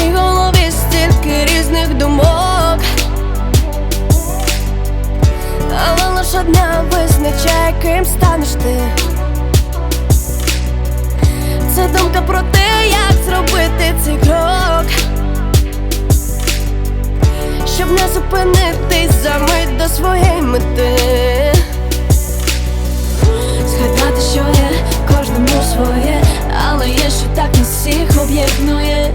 В твоїй голові стільки різних думок. Але лиш одна визначає, ким станеш ти. Це думка про те, як зробити цей крок, щоб не зупинитись за мить до своєї мети. Згадати, що є кожному своє, але є, що так нас всіх об'єднує.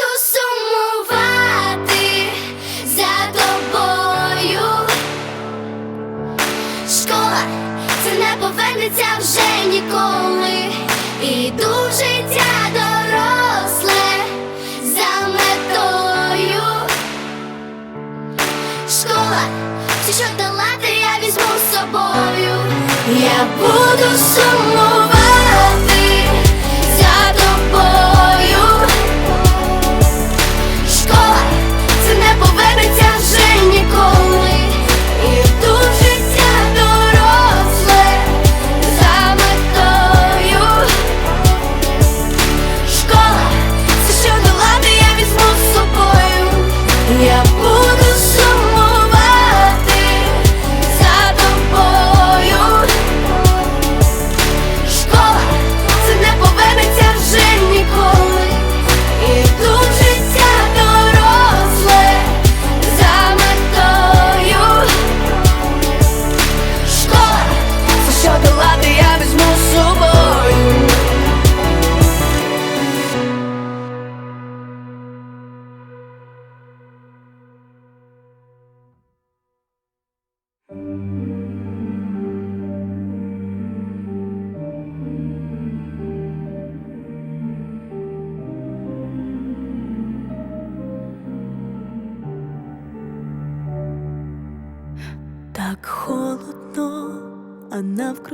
ніколи. Іду життя доросле за метою. Школа, все, що долати, я візьму з собою. Я буду сумувати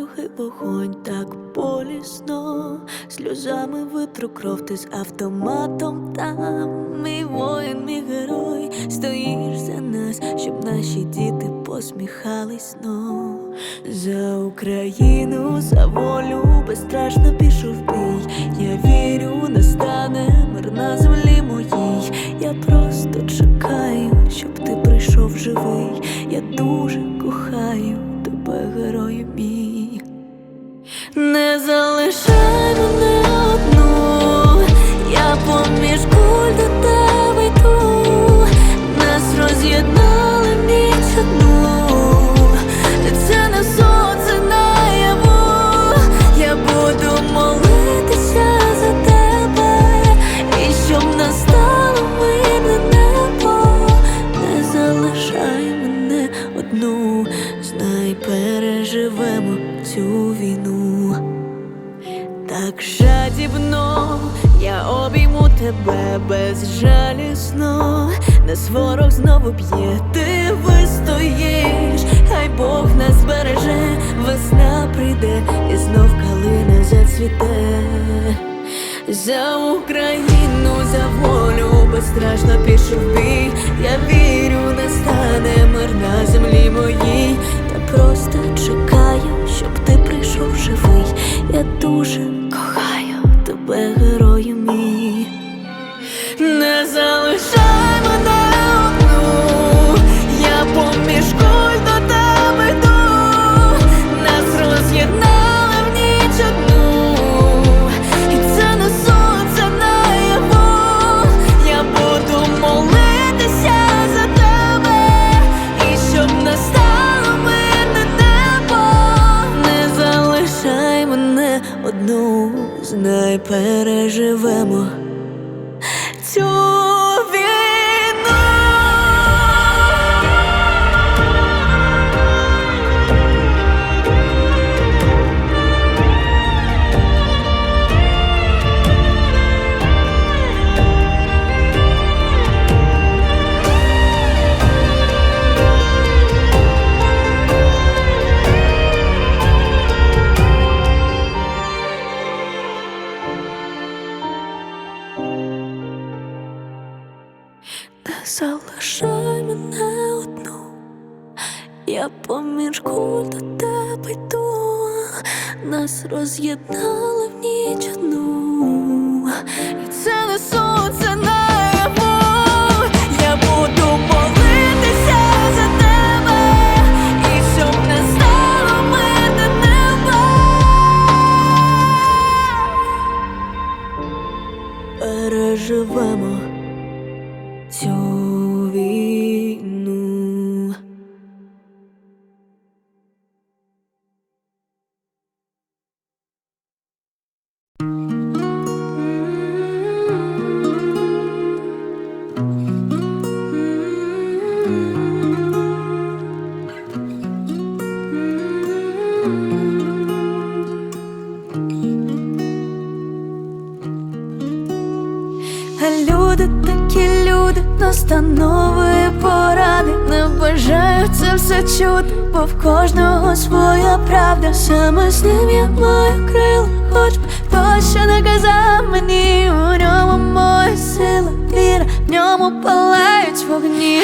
навкруги вогонь так болісно, сльозами витру кров ти з автоматом там. Мій воїн, мій герой, стоїш за нас, щоб наші діти посміхались знов. За Україну, за волю безстрашно пішов в бій. Я вірю, настане мир на землі моїй. Я просто чекаю, щоб ти прийшов живий. Я дуже тебе безжалісно, нас ворог знову б'є, ти вистоїш, хай Бог нас береже, весна прийде і знов калина зацвіте. За Україну, за волю безстрашно пішов бій. Я вірю, не стане мир на землі моїй. Я просто чекаю, щоб ти прийшов живий. Я дуже кохаю тебе, герою мій не залишай. помірку до тебе йду, нас роз'єднали в ніч. все чуд, бо в кожного своя правда, саме з ним я маю крил, хоч б то ще не казав мені, у ньому моя сила, віра, в ньому палають вогні.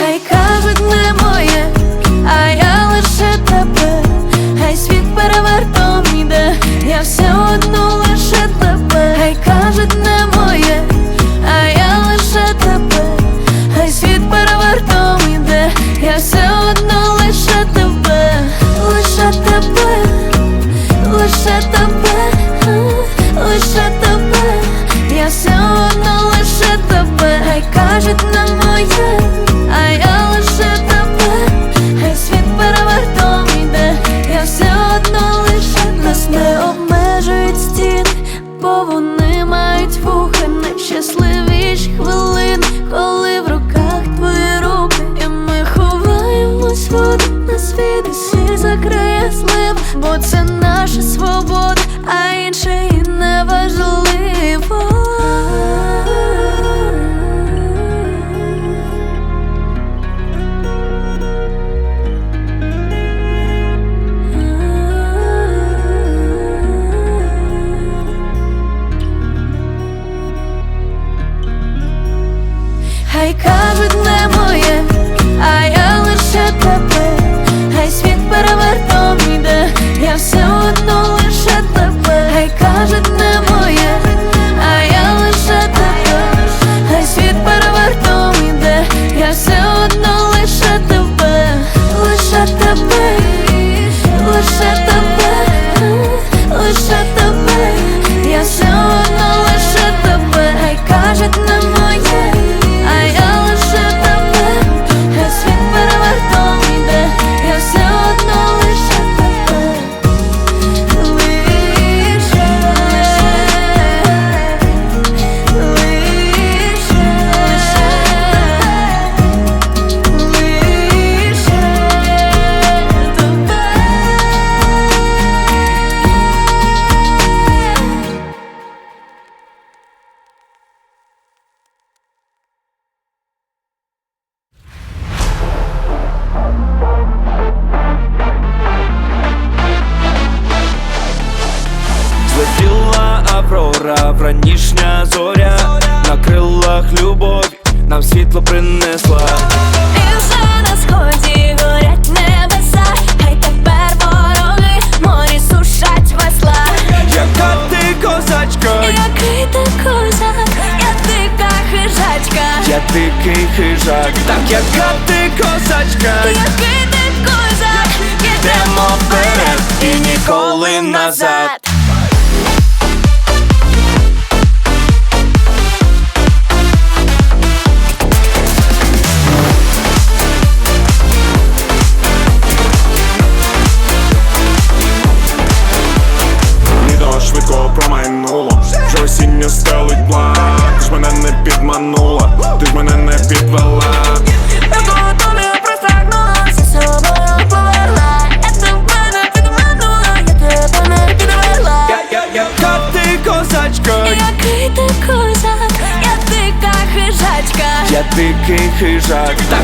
ніколи назад.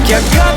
Я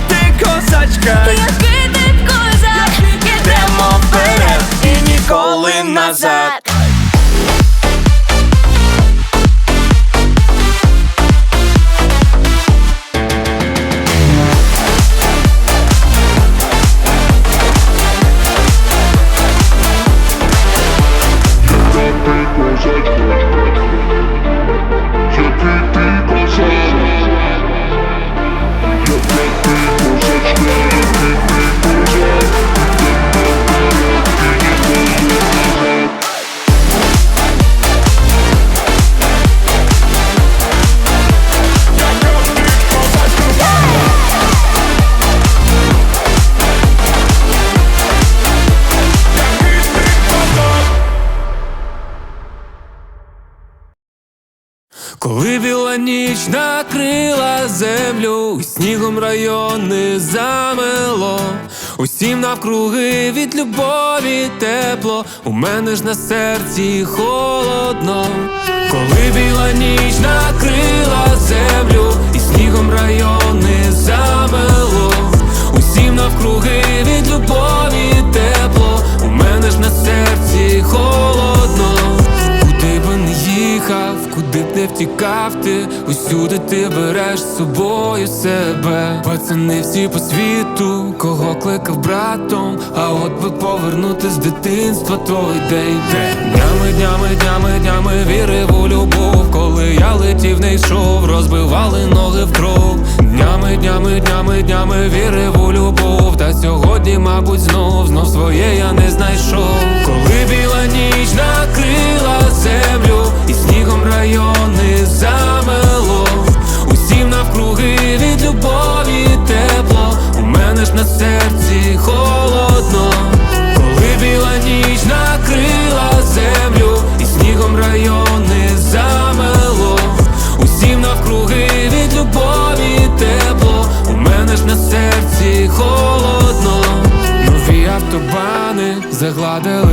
Коли біла ніч накрила землю, снігом райони замело, усім навкруги від любові тепло, у мене ж на серці холодно. Коли біла ніч накрила землю, і снігом райони замело, усім навкруги від любові тепло, у мене ж на серці холодно. Їхав, куди б не втікав ти, усюди ти береш з собою себе. Пацани всі по світу, кого кликав братом, а от би повернути з дитинства той день. Днями, днями, днями, днями вірив у любов, коли я летів, не йшов, розбивали ноги в кров. Днями, днями, днями, днями вірив у любов. Та сьогодні, мабуть, знов, знов своє я не знайшов. Коли біла ніч накрила землю, снігом райони замело. Усім навкруги від любові тепло. У мене ж на серці холодно. Коли біла ніч накрила землю, і снігом райони замело. Усім навкруги від любові тепло. У мене ж на серці холодно. Нові автобани загладили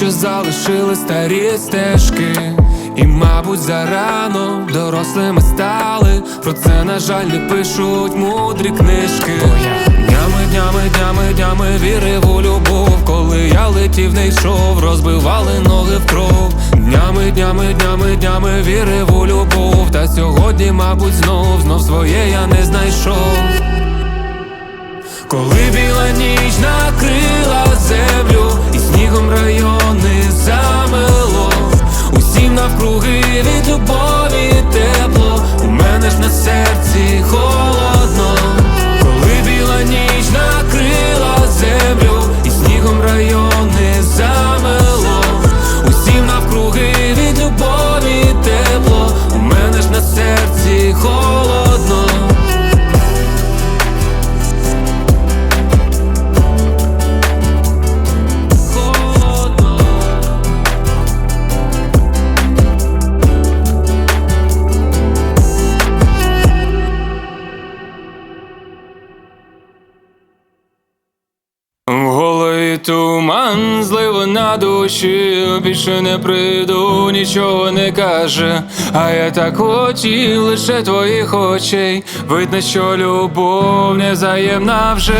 що залишили старі стежки. І, мабуть, зарано дорослими стали. Про це, на жаль, не пишуть мудрі книжки. Днями, днями, днями, днями вірив у любов. Коли я летів, не йшов, розбивали ноги в кров. Днями, днями, днями, днями вірив у любов. Та сьогодні, мабуть, знов, знов своє я не знайшов. Коли біла ніч накрила землю, снігом райони туман, злива на душі, більше не прийду, нічого не каже. А я так хотів лише твоїх очей. Видно, що любов незаємна вже.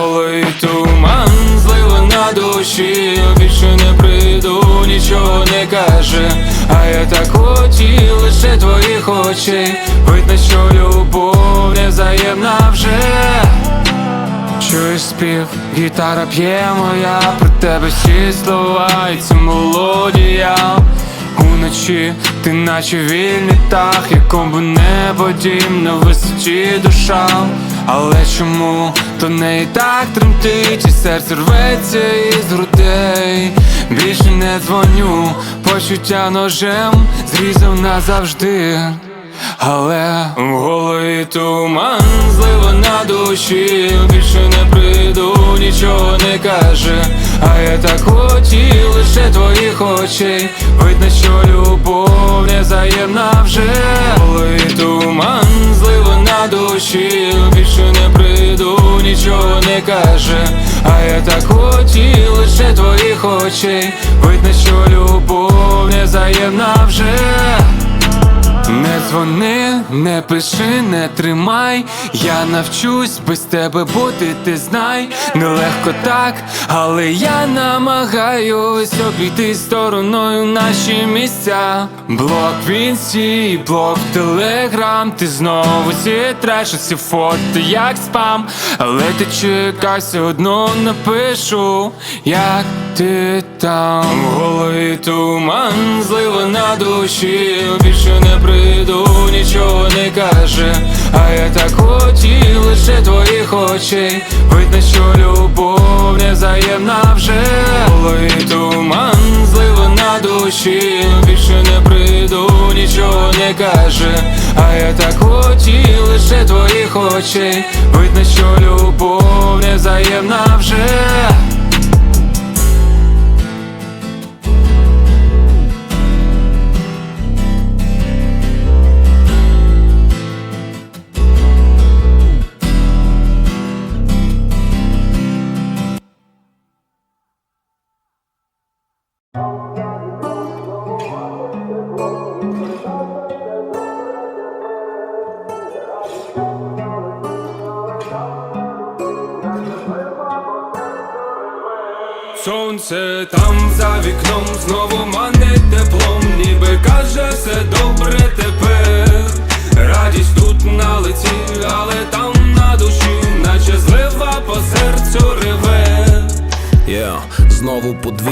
Голий туман, злива на душі, більше не прийду, нічого не каже. А я так хотів лише твоїх очей. Видно, що любов незаємна вже. Чуєш спів, гітара п'є моя. Про тебе всі слова і ця мелодія. Уночі ти наче вільний птах, якому би небо дім на висоті душа. Але чому то не і так тремтить, і серце рветься із грудей? Більше не дзвоню, почуття ножем зрізав назавжди але в голові туман, злива на душі, більше не прийду, нічого не каже. А я так хотів лише твоїх очей. Видно, що любов незаємна вже. В голові туман, злива на душі, більше не прийду, нічого не каже. А я так хотів лише твоїх очей. Видно, що любов незаємна вже. Не дзвони, не пиши, не тримай. Я навчусь без тебе бути, ти знай. Нелегко так, але я намагаюсь обійти стороною наші місця. Блок в інсті, блок телеграм. Ти знову зітреш усі фото, як спам. Але ти чекай, все одно напишу, як ти там. В туман, злива на душі, більше не прийду, нічого не каже. А я так хотів лише твоїх очей. Видно, що любов незаємна вже. В голові туман, злива на душі, більше не прийду, нічого не каже. А я так хотів лише твоїх очей. Видно, що любов незаємна вже.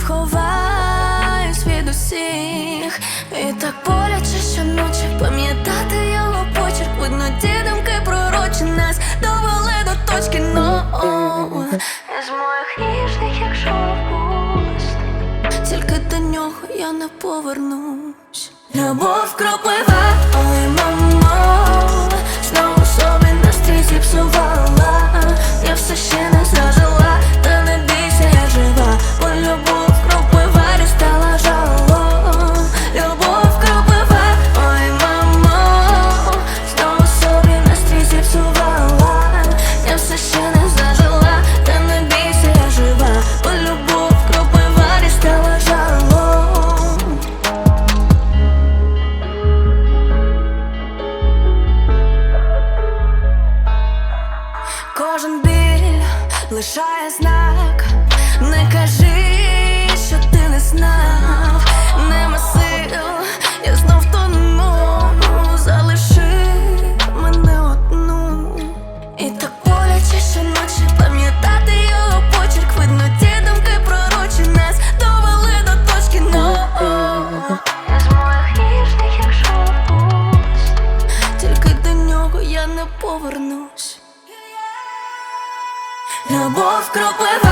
ховаюсь від усіх, і так боляче, щоночі пам'ятати його почерк Видно, ті думки пророчі нас довели до точки но З моїх ніжних, як шовкуст Тільки до нього я не повернусь. Любов кропива, ой, мама. лишає знак, не кажи, що ти не знав, нема сил, я знов. with